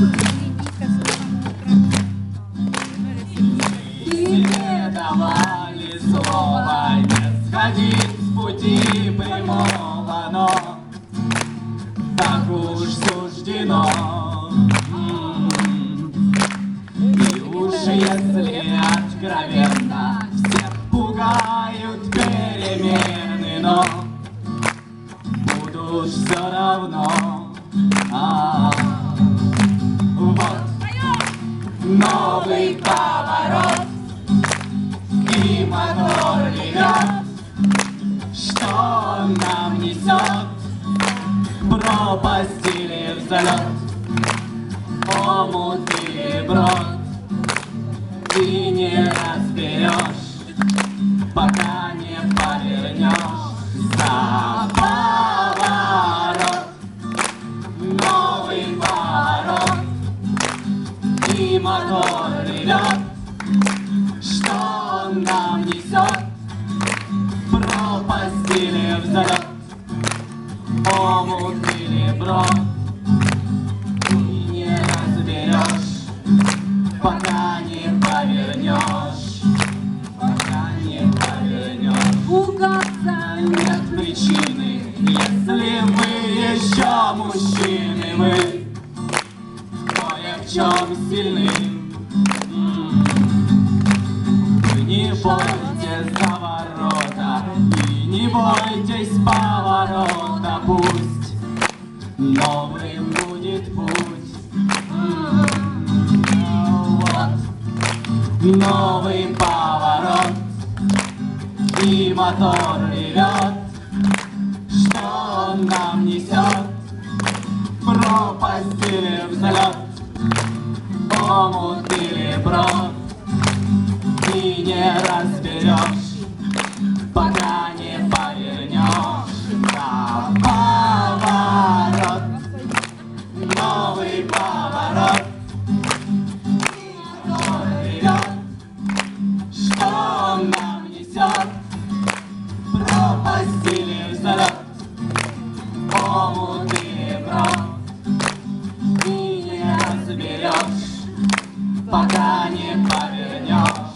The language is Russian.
И не давали слова не сходить с пути так уж суждено. И уж если откровенно всех пугают перемены, но будут все равно. А, вот новый поворот. И мотор ревет Что нам несет. Пропасть или взлет? Омут или брод? Ты не мотор ревет, что он нам несет, пропасть или взлет, омут или брод, не разберешь, пока не повернешь, пока не повернешь. Указания. Нет причины, если мы еще мужчины, мы чем сильны. Вы не бойтесь заворота и не бойтесь поворота, пусть новым будет путь. Вот новый поворот и мотор ревет, что он нам несет, пропасть или взлет, омут или брод, ты не разберешь, пока не повернешь за поворот, новый поворот, пропасть или взлет, омут пока не повернешь.